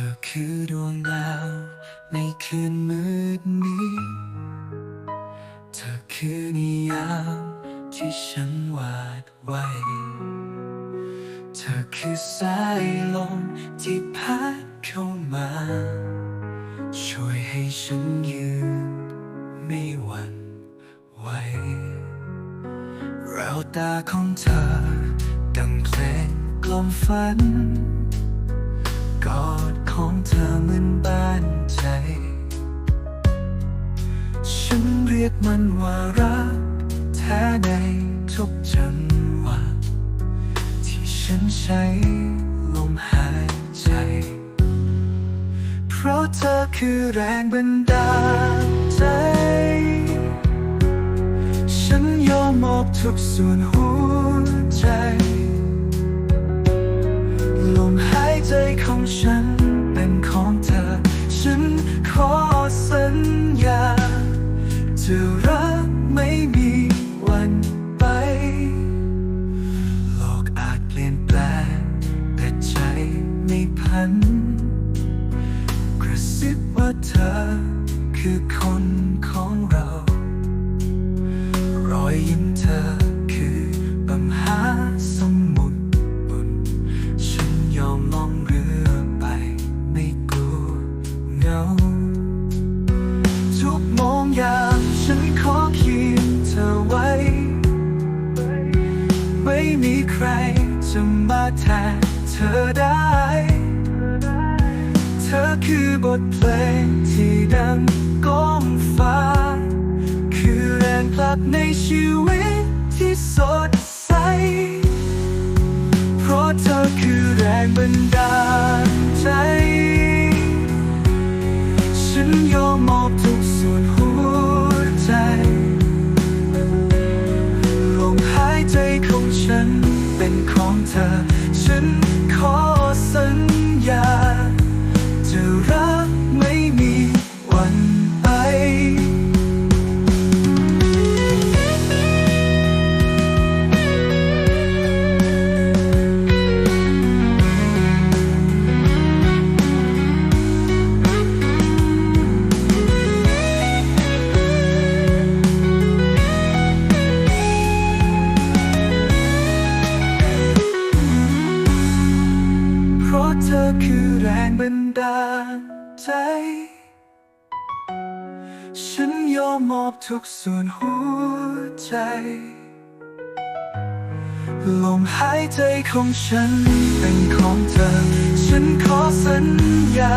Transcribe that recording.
ธอคือดวงดาวในคืนมืดนี้ เธอคือนิยามที่ฉันวาดไว้ เธอคือสายลมที่พัดเข้ามา ช่วยให้ฉันยืนไม่หวั่นไหวแววตาของเธอ ดังเพลงกลมฝันกอด ของเธอเหมือนบ้านใจ ฉันเรียกมันว่ารักแท้ในทุกจังหวะที่ฉันใช้ลมหายใจ เพราะเธอคือแรงบันดาลใจ ฉันยอมมอบทุกส่วนหัวใจ ลมหายใจของฉัน ไม่พัน กระซิบว่าเธอคือคนของเรา รอยยิ้มเธอคือบังหาสมุดบุญฉันยอมล่องเรือไปไม่กลัวเหงาทุกโมงยามฉันขอเคียงเธอไว้ ไม่มีใคร จะมาแทนเธอได้ เธอคือบทเพลงที่ดังก้องฟ้า คือแรงผลักในชีวิตที่สดใส เพราะเธอคือแรงบันดาล เธอฉัน คือแรงบันดาลใจ ฉันยอมมอบทุกส่วนหัวใจ ลมหายใจของฉันเป็นของเธอ ฉันขอสัญญา